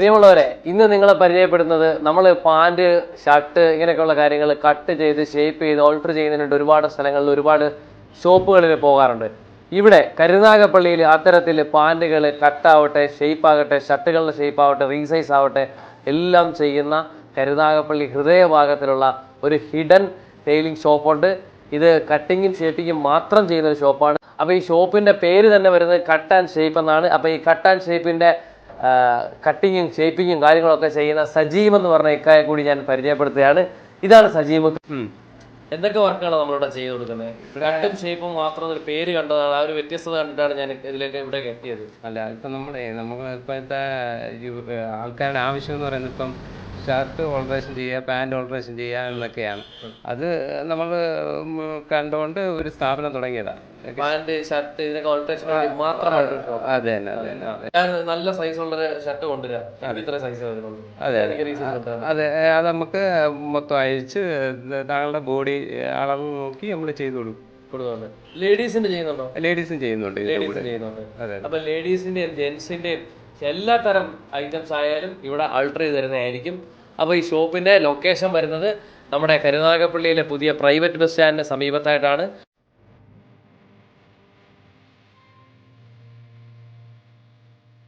പ്രിയമുള്ളവരെ ഇന്ന് നിങ്ങളെ പരിചയപ്പെടുന്നത് നമ്മൾ പാന്റ് ഷർട്ട് ഇങ്ങനെയൊക്കെയുള്ള കാര്യങ്ങൾ കട്ട് ചെയ്ത് ഷേപ്പ് ചെയ്ത് ഓൾട്ടർ ചെയ്യുന്നതിനുണ്ട് ഒരുപാട് സ്ഥലങ്ങളിൽ ഒരുപാട് ഷോപ്പുകളിൽ പോകാറുണ്ട്. ഇവിടെ കരുനാഗപ്പള്ളിയിൽ അത്തരത്തിൽ പാന്റുകൾ കട്ടാവട്ടെ ഷേപ്പ് ആകട്ടെ ഷർട്ടുകളുടെ ഷേപ്പ് ആവട്ടെ റീസൈസ് ആവട്ടെ എല്ലാം ചെയ്യുന്ന കരുനാഗപ്പള്ളി ഹൃദയഭാഗത്തിലുള്ള ഒരു ഹിഡൻ ടൈലിംഗ് ഷോപ്പുണ്ട്. ഇത് കട്ടിങ്ങും ഷേപ്പിങ്ങും മാത്രം ചെയ്യുന്ന ഒരു ഷോപ്പാണ്. അപ്പോൾ ഈ ഷോപ്പിന്റെ പേര് തന്നെ വരുന്നത് കട്ട് ആൻഡ് ഷേപ്പ് എന്നാണ്. അപ്പോൾ ഈ കട്ട് ആൻഡ് ഷേപ്പിന്റെ കട്ടിങ്ങും ഷേപ്പിങ്ങും കാര്യങ്ങളൊക്കെ ചെയ്യുന്ന സജീവ് എന്ന് പറഞ്ഞ ഇക്കായെ കൂടി ഞാൻ പരിചയപ്പെടുത്തുകയാണ്. ഇതാണ് സജീവ് എന്തൊക്കെ വർക്കാണ് നമ്മളിവിടെ ചെയ്തു കൊടുക്കുന്നത്? കട്ടും ഷേപ്പും മാത്രം ഒരു പേര് കണ്ടതാണ്. ആ ഒരു വ്യത്യസ്തത കണ്ടിട്ടാണ് ഞാൻ ഇതിലേക്ക് ഇവിടെ എത്തിയത്. അല്ല ഇപ്പം നമ്മളെ നമുക്ക് ഇപ്പോഴത്തെ ആൾക്കാരുടെ ആവശ്യം എന്ന് പറയുന്നത് ഇപ്പം ഷർട്ട് ഓൾട്രേഷൻ ചെയ്യുക പാന്റ് ഓൾട്രേഷൻ ചെയ്യുക എന്നൊക്കെയാണ്. അത് നമ്മൾ കണ്ടുകൊണ്ട് ഒരു സ്ഥാപനം തുടങ്ങിയതാണ് പാന്റ് ഷർട്ട് ഇതിനൊക്കെ ഓൾട്രേഷൻ മാത്രമാണ് അതെ തന്നെ അതെ ഞാൻ നല്ല സൈസുള്ള ഉള്ള ഷർട്ട് കൊണ്ടുവരാം. ഇത്ര സൈസ് അതെ അതെ. അതെ നമുക്ക് മൊത്തം അയച്ച് താങ്കളുടെ ബോഡി അളവ് നോക്കി നമ്മൾ ചെയ്തു കൊടുക്കും. ലേഡീസിന്റെ ചെയ്യുന്നുണ്ടോ? ലേഡീസും ചെയ്യുന്നുണ്ട് അപ്പൊ ലേഡീസിന്റെയും ജെന്റ്സിന്റെയും എല്ലാ തരം ഐറ്റംസ് ആയാലും ഇവിടെ ആൾട്ടർ ചെയ്ത് തരുന്നതായിരിക്കും. അപ്പോൾ ഈ ഷോപ്പിന്റെ ലൊക്കേഷൻ വരുന്നത് നമ്മുടെ കരുനാഗപ്പള്ളിയിലെ പുതിയ പ്രൈവറ്റ് ബസ് സ്റ്റാൻഡിന് സമീപത്തായിട്ടാണ്.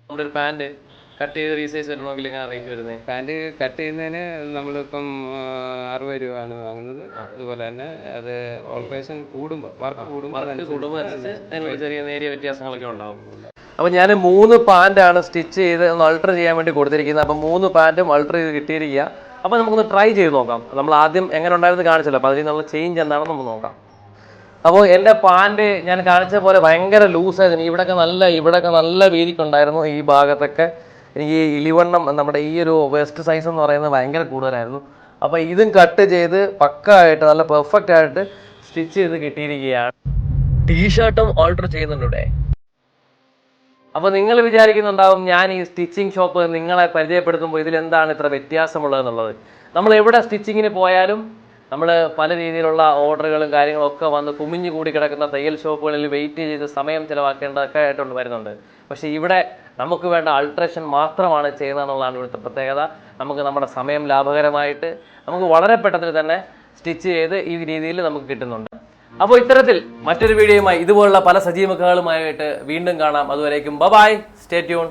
നമ്മുടെ ഒരു പാന്റ് കട്ട് ചെയ്ത് റീസൈസ് വരണമെങ്കിൽ ഞാൻ റേറ്റ് വരുന്നത്? പാന്റ് കട്ട് ചെയ്യുന്നതിന് നമ്മളിപ്പം അറുപത് രൂപയാണ് വാങ്ങുന്നത്. അതുപോലെ തന്നെ അത് ഓൾട്രേഷൻ കൂടുമ്പോൾ വർക്ക് കൂടുമ്പോൾ കൂടുമ്പോൾ ചെറിയ നേരിയ വ്യത്യാസങ്ങളൊക്കെ ഉണ്ടാവും. അപ്പൊ ഞാൻ മൂന്ന് പാന്റാണ് സ്റ്റിച്ച് ചെയ്ത് ഒന്ന് അൾട്ടർ ചെയ്യാൻ വേണ്ടി കൊടുത്തിരിക്കുന്നത്. അപ്പൊ മൂന്ന് പാന്റും അൾട്ടർ ചെയ്ത് കിട്ടിയിരിക്കുക. അപ്പൊ നമുക്കൊന്ന് ട്രൈ ചെയ്ത് നോക്കാം. നമ്മൾ ആദ്യം എങ്ങനെ ഉണ്ടായിരുന്നു കാണിച്ചല്ലോ. അപ്പൊ അതിൽ നിന്നുള്ള ചേഞ്ച് എന്താണെന്ന് നമുക്ക് നോക്കാം. അപ്പോൾ എന്റെ പാന്റ് ഞാൻ കാണിച്ച പോലെ ഭയങ്കര ലൂസായിരുന്നു ഇവിടെയൊക്കെ നല്ല ഇവിടെയൊക്കെ നല്ല വീതിക്കുണ്ടായിരുന്നു ഈ ഭാഗത്തൊക്കെ. എനിക്ക് ഈ ഇലിവണ്ണം നമ്മുടെ ഈ ഒരു വെസ്റ്റ് സൈസ് എന്ന് പറയുന്നത് ഭയങ്കര കൂടുതലായിരുന്നു. അപ്പോൾ ഇതും കട്ട് ചെയ്ത് പക്കായിട്ട് നല്ല പെർഫെക്റ്റ് ആയിട്ട് സ്റ്റിച്ച് ചെയ്ത് കിട്ടിയിരിക്കുകയാണ്. ടീഷർട്ടും ഓൾട്ടർ ചെയ്യുന്നുണ്ട് അപ്പോൾ നിങ്ങൾ വിചാരിക്കുന്നുണ്ടാവും ഞാൻ ഈ സ്റ്റിച്ചിങ് ഷോപ്പ് നിങ്ങളെ പരിചയപ്പെടുത്തുമ്പോൾ ഇതിലെന്താണ് ഇത്ര വ്യത്യാസമുള്ളതെന്നുള്ളത് നമ്മൾ എവിടെ സ്റ്റിച്ചിങ്ങിന് പോയാലും നമ്മൾ പല രീതിയിലുള്ള ഓർഡറുകളും കാര്യങ്ങളും ഒക്കെ വന്ന് കുമിഞ്ഞു കൂടി കിടക്കുന്ന തയ്യൽ ഷോപ്പുകളിൽ വെയിറ്റ് ചെയ്ത് സമയം ചിലവാക്കേണ്ടതൊക്കെ ആയിട്ടുണ്ട് വരുന്നുണ്ട്. പക്ഷേ ഇവിടെ നമുക്ക് വേണ്ട അൾട്രേഷൻ മാത്രമാണ് ചെയ്യുന്നതെന്നുള്ളതാണ് ഇവിടുത്തെ പ്രത്യേകത. നമുക്ക് നമ്മുടെ സമയം ലാഭകരമായിട്ട് നമുക്ക് വളരെ പെട്ടെന്ന് തന്നെ സ്റ്റിച്ച് ചെയ്ത് ഈ രീതിയിൽ നമുക്ക് കിട്ടുന്നുണ്ട്. അപ്പോൾ ഇത്തരത്തിൽ മറ്റൊരു വീഡിയോയുമായി ഇതുപോലുള്ള പല സജീവങ്ങളുമായിട്ട് വീണ്ടും കാണാം. അതുവരേക്കും ബബായ്. Bye stay tune